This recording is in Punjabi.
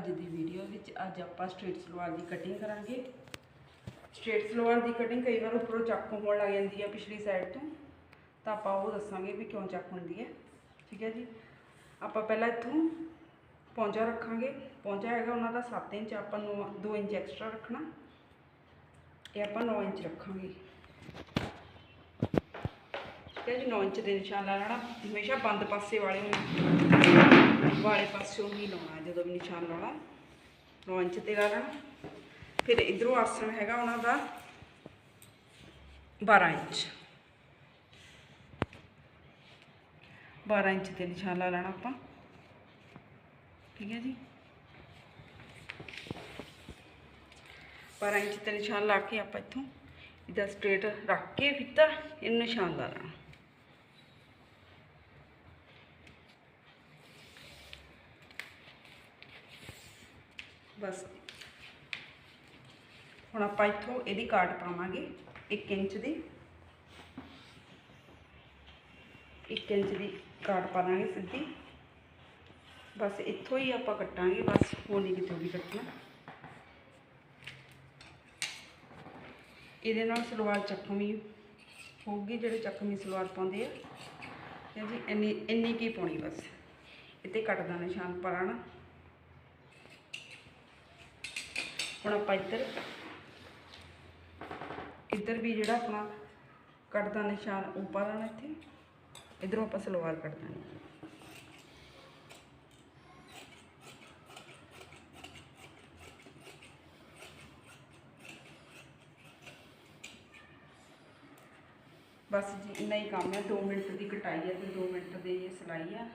ਅੱਜ ਦੀ ਵੀਡੀਓ ਵਿੱਚ ਅੱਜ ਆਪਾਂ ਸਟ੍ਰੇਟ ਸਲਵਾਰ ਦੀ ਕਟਿੰਗ ਕਰਾਂਗੇ। ਸਟ੍ਰੇਟ ਸਲਵਾਰ ਦੀ ਕਟਿੰਗ ਕਈ ਵਾਰ ਉੱਪਰੋਂ ਚੱਕ ਹੋਣ ਲੱਗ ਜਾਂਦੀ ਹੈ ਪਿਛਲੀ ਸਾਈਡ ਤੋਂ। ਤਾਂ ਆਪਾਂ ਉਹ ਦੱਸਾਂਗੇ ਵੀ ਕਿਉਂ ਚੱਕ ਹੁੰਦੀ ਹੈ ਠੀਕ ਹੈ ਜੀ? ਆਪਾਂ ਪਹਿਲਾਂ ਇੱਥੋਂ ਪੌਂਚਾ ਰੱਖਾਂਗੇ। ਪੌਂਚਾ ਹੈਗਾ ਉਹਨਾਂ ਦਾ 7 ਇੰਚ, ਆਪਾਂ ਨੂੰ 2 ਇੰਚ ਐਕਸਟਰਾ ਰੱਖਣਾ। ਇਹ ਆਪਾਂ 9 ਇੰਚ ਰੱਖਾਂਗੇ। ਠੀਕ ਜੀ 9 ਇੰਚ ਦੇ ਨਿਸ਼ਾਨ ਲਾ ਲੈਣਾ ਹਮੇਸ਼ਾ ਬੰਦ ਪਾਸੇ ਵਾਲੇ ਨੂੰ, ਵਾਲੇ ਪਾਸਿਓਂ ਹੀ ਲਾਉਣਾ ਜਦੋਂ ਵੀ ਨਿਸ਼ਾਨ ਲਾਉਣਾ। 9 ਇੰਚ ਤੇ ਲਾ ਲੈਣਾ। ਫਿਰ ਇਧਰੋਂ ਆਸਣ ਹੈਗਾ ਉਹਨਾਂ ਦਾ 12 ਇੰਚ। 12 ਇੰਚ ਤੇ ਨਿਸ਼ਾਨ ਲਾ ਲੈਣਾ ਆਪਾਂ। ਠੀਕ ਹੈ ਜੀ? 12 ਇੰਚ ਤੇ ਨਿਸ਼ਾਨ ਲਾ ਕੇ ਆਪਾਂ ਇੱਥੋਂ ਇਹਦਾ ਸਟ੍ਰੇਟ ਰੱਖ ਕੇ ਫਿੱਤਾ ਇਹਨੂੰ ਨਿਸ਼ਾਨ ਲਾ ਲੈਣਾ। ਬਸ। ਹੁਣ ਆਪਾਂ ਇੱਥੋਂ ਇਹਦੀ ਕਾਟ ਪਾਵਾਂਗੇ 1 ਇੰਚ ਦੀ। 1 ਇੰਚ ਦੀ ਕਾਟ ਪਾ ਦਾਂਗੇ ਸਿੱਧੀ। ਬਸ ਇੱਥੋਂ ਹੀ ਆਪਾਂ ਕੱਟਾਂਗੇ, ਬਸ ਹੋਰ ਨਹੀਂ ਕਿਤੇ ਵੀ ਕੱਟਣਾ। ਇਹਦੇ ਨਾਲ ਸਲਵਾਰ ਚੱਕਵੀਂ ਹੋਊਗੀ, ਜਿਹੜੇ ਚੱਕਵੀਂ ਸਲਵਾਰ ਪਾਉਂਦੇ ਆ। ਜੀ ਇੰਨੀ ਇੰਨੀ ਕੀ ਪਾਉਣੀ ਬਸ। ਇੱਥੇ ਕੱਟ ਦਾ ਨਿਸ਼ਾਨ ਪਾਣਾ ਹੁਣ ਆਪਾਂ ਇੱਧਰ ਇੱਧਰ ਵੀ ਜਿਹੜਾ ਆਪਣਾ ਕੱਟ ਦਾ ਨਿਸ਼ਾਨ ਉਹ ਪਾ ਇੱਥੇ, ਇਧਰੋਂ ਆਪਾਂ ਸਲਵਾਰ ਕੱਟ ਦਾਂਗੇ ਬਸ ਜੀ, ਇੰਨਾ ਹੀ ਕੰਮ ਹੈ 2 ਮਿੰਟ ਦੀ ਕਟਾਈ ਹੈ ਤੇ 2 ਮਿੰਟ ਦੀ ਇਹ ਸਿਲਾਈ ਆ